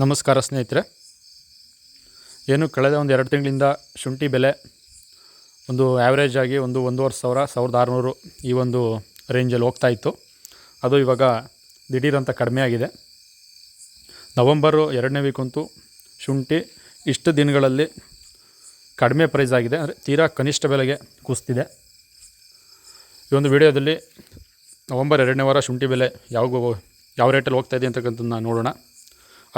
ನಮಸ್ಕಾರ ಸ್ನೇಹಿತರೆ. ಏನು ಕಳೆದ ಒಂದು ಎರಡು ತಿಂಗಳಿಂದ ಶುಂಠಿ ಬೆಲೆ ಒಂದು ಆ್ಯಾವ್ರೇಜ್ ಆಗಿ ಒಂದು ಒಂದೂವರೆ ಸಾವಿರ, ಸಾವಿರದ ಆರುನೂರು ಈ ಒಂದು ರೇಂಜಲ್ಲಿ ಹೋಗ್ತಾ ಇತ್ತು. ಅದು ಇವಾಗ ದಿಢೀರಂತ ಕಡಿಮೆ ಆಗಿದೆ. ನವಂಬರು ಎರಡನೇ ವೀಕಂತೂ ಶುಂಠಿ ಇಷ್ಟು ದಿನಗಳಲ್ಲಿ ಕಡಿಮೆ ಪ್ರೈಸ್ ಆಗಿದೆ. ಅಂದರೆ ತೀರಾ ಕನಿಷ್ಠ ಬೆಲೆಗೆ ಕುಸ್ತಿದೆ. ಈ ಒಂದು ವಿಡಿಯೋದಲ್ಲಿ ನವಂಬರ್ ಎರಡನೇ ವಾರ ಶುಂಠಿ ಬೆಲೆ ಯಾವ ಯಾವ ರೇಟಲ್ಲಿ ಹೋಗ್ತಾ ಇದೆ ನಾನು ನೋಡೋಣ.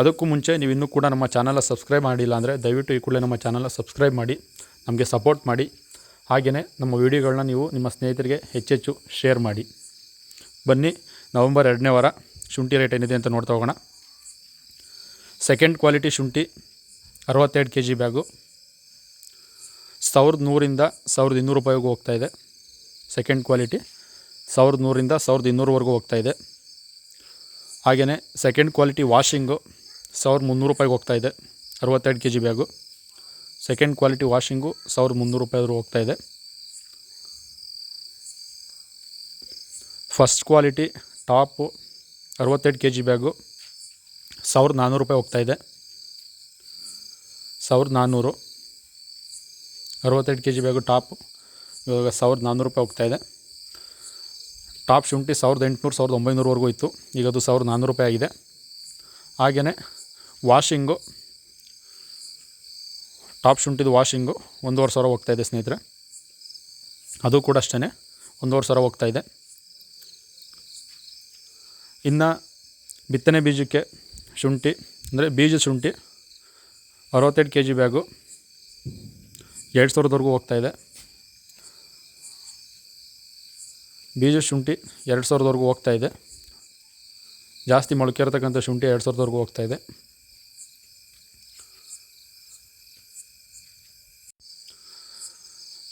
ಅದಕ್ಕೂ ಮುಂಚೆ ನೀವು ಇನ್ನೂ ಕೂಡ ನಮ್ಮ ಚಾನಲ್ನ ಸಬ್ಸ್ಕ್ರೈಬ್ ಮಾಡಿಲ್ಲ ಅಂದರೆ ದಯವಿಟ್ಟು ಈ ಕೂಡಲೇ ನಮ್ಮ ಚಾನಲ್ನ ಸಬ್ಸ್ಕ್ರೈಬ್ ಮಾಡಿ, ನಮಗೆ ಸಪೋರ್ಟ್ ಮಾಡಿ. ಹಾಗೆಯೇ ನಮ್ಮ ವೀಡಿಯೋಗಳನ್ನ ನೀವು ನಿಮ್ಮ ಸ್ನೇಹಿತರಿಗೆ ಹೆಚ್ಚೆಚ್ಚು ಶೇರ್ ಮಾಡಿ. ಬನ್ನಿ, ನವಂಬರ್ ಎರಡನೇ ವಾರ ಶುಂಠಿ ರೇಟ್ ಏನಿದೆ ಅಂತ ನೋಡ್ತಾ ಹೋಗೋಣ. ಸೆಕೆಂಡ್ ಕ್ವಾಲಿಟಿ ಶುಂಠಿ, ಅರವತ್ತೆರಡು ಕೆ ಜಿ ಬ್ಯಾಗು ಸಾವಿರದ ನೂರಿಂದ ಸಾವಿರದ ಇನ್ನೂರು ರೂಪಾಯಿಗೂ ಹೋಗ್ತಾ ಇದೆ. ಸೆಕೆಂಡ್ ಕ್ವಾಲಿಟಿ ಸಾವಿರದ ನೂರಿಂದ ಸಾವಿರದ ಇನ್ನೂರವರೆಗೂ ಹೋಗ್ತಾ ಇದೆ. ಹಾಗೆಯೇ ಸೆಕೆಂಡ್ ಕ್ವಾಲಿಟಿ ವಾಷಿಂಗು ಸಾವಿರದ ಮುನ್ನೂರು ರೂಪಾಯಿಗೆ ಹೋಗ್ತಾ ಇದೆ. ಅರವತ್ತೆರಡು K G bag. Second quality washing ಸಾವಿರದ ಮುನ್ನೂರು ರೂಪಾಯಿವರೆಗೂ ಹೋಗ್ತಾ ಇದೆ. ಫಸ್ಟ್ ಕ್ವಾಲಿಟಿ ಟಾಪು ಅರವತ್ತೆರಡು ಕೆ ಜಿ ಬ್ಯಾಗು. ಸಾವಿರದ ನಾನ್ನೂರು ರೂಪಾಯಿ ಹೋಗ್ತಾ ಇದೆ. ಸಾವಿರದ ನಾನ್ನೂರು. ಅರವತ್ತೆರಡು ಕೆ ಜಿ ಬ್ಯಾಗು ಟಾಪ್. ಇವಾಗ ಸಾವಿರದ ನಾನ್ನೂರು ರೂಪಾಯಿ ಹೋಗ್ತಾ ಇದೆ. ಟಾಪ್ ಶುಂಠಿ ಸಾವಿರದ ಎಂಟುನೂರು, ಸಾವಿರದ ಒಂಬೈನೂರವರೆಗೂ ಇತ್ತು. ಈಗ ಅದು ಸಾವಿರದ ನಾನ್ನೂರು ರೂಪಾಯಿ ಆಗಿದೆ. ಹಾಗೆಯೇ ವಾಷಿಂಗು ಟಾಪ್ ಶುಂಠಿದು ವಾಷಿಂಗು ಒಂದೂವರೆ ಸಾವಿರ ಹೋಗ್ತಾ ಇದೆ ಸ್ನೇಹಿತರೆ. ಅದು ಕೂಡ ಅಷ್ಟೇ ಒಂದೂವರೆ ಸಾವಿರ ಹೋಗ್ತಾ ಇದೆ. ಇನ್ನು ಬಿತ್ತನೆ ಬೀಜಕ್ಕೆ ಶುಂಠಿ, ಅಂದರೆ ಬೀಜ ಶುಂಠಿ ಅರವತ್ತೆರಡು ಕೆ ಜಿ ಬ್ಯಾಗು, ಎರಡು ಸಾವಿರದವರೆಗೂ ಇದೆ. ಬೀಜ ಶುಂಠಿ ಎರಡು ಸಾವಿರದವರೆಗೂ ಇದೆ. ಜಾಸ್ತಿ ಮೊಳಕೆ ಇರತಕ್ಕಂಥ ಶುಂಠಿ ಎರಡು ಸಾವಿರದವರೆಗೂ ಹೋಗ್ತಾ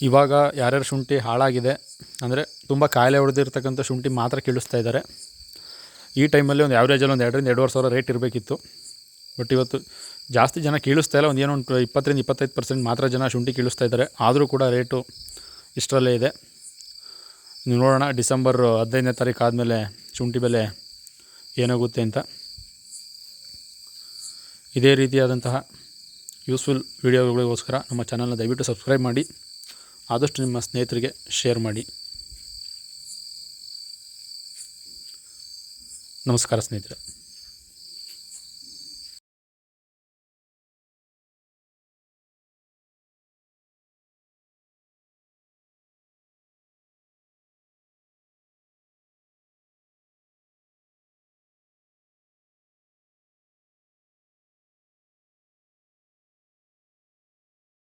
ಇವಾಗ ಯಾರ್ಯಾರು ಶುಂಠಿ ಹಾಳಾಗಿದೆ, ಅಂದರೆ ತುಂಬ ಕಾಯಿಲೆ ಹೊಡೆದಿರ್ತಕ್ಕಂಥ ಶುಂಠಿ ಮಾತ್ರ ಕೀಳಿಸ್ತಾ ಇದ್ದಾರೆ. ಈ ಟೈಮಲ್ಲಿ ಒಂದು ಆ್ಯಾವ್ರೇಜಲ್ಲಿ ಒಂದು ಎರಡರಿಂದ ಎರಡುವರೆ ಸಾವಿರ ರೇಟ್ ಇರಬೇಕಿತ್ತು. ಬಟ್ ಇವತ್ತು ಜಾಸ್ತಿ ಜನ ಕೀಳಿಸ್ತಾ ಇಲ್ಲ ಒಂದು ಏನೋ ಒಂದು ಇಪ್ಪತ್ತರಿಂದ ಇಪ್ಪತ್ತೈದು ಪರ್ಸೆಂಟ್ ಮಾತ್ರ ಜನ ಶುಂಠಿ ಕೀಳಿಸ್ತಾ ಇದ್ದಾರೆ. ಆದರೂ ಕೂಡ ರೇಟು ಇಷ್ಟರಲ್ಲೇ ಇದೆ. ನೀವು ನೋಡೋಣ, ಡಿಸೆಂಬರ್ ಹದಿನೈದನೇ ತಾರೀಕು ಆದಮೇಲೆ ಶುಂಠಿ ಬೆಲೆ ಏನಾಗುತ್ತೆ ಅಂತ. ಇದೇ ರೀತಿಯಾದಂತಹ ಯೂಸ್ಫುಲ್ ವೀಡಿಯೋಗಳಿಗೋಸ್ಕರ ನಮ್ಮ ಚಾನಲ್ನ ದಯವಿಟ್ಟು ಸಬ್ಸ್ಕ್ರೈಬ್ ಮಾಡಿ. ಆದಷ್ಟು ನಿಮ್ಮ ಸ್ನೇಹಿತರಿಗೆ ಶೇರ್ ಮಾಡಿ. ನಮಸ್ಕಾರ ಸ್ನೇಹಿತರೆ.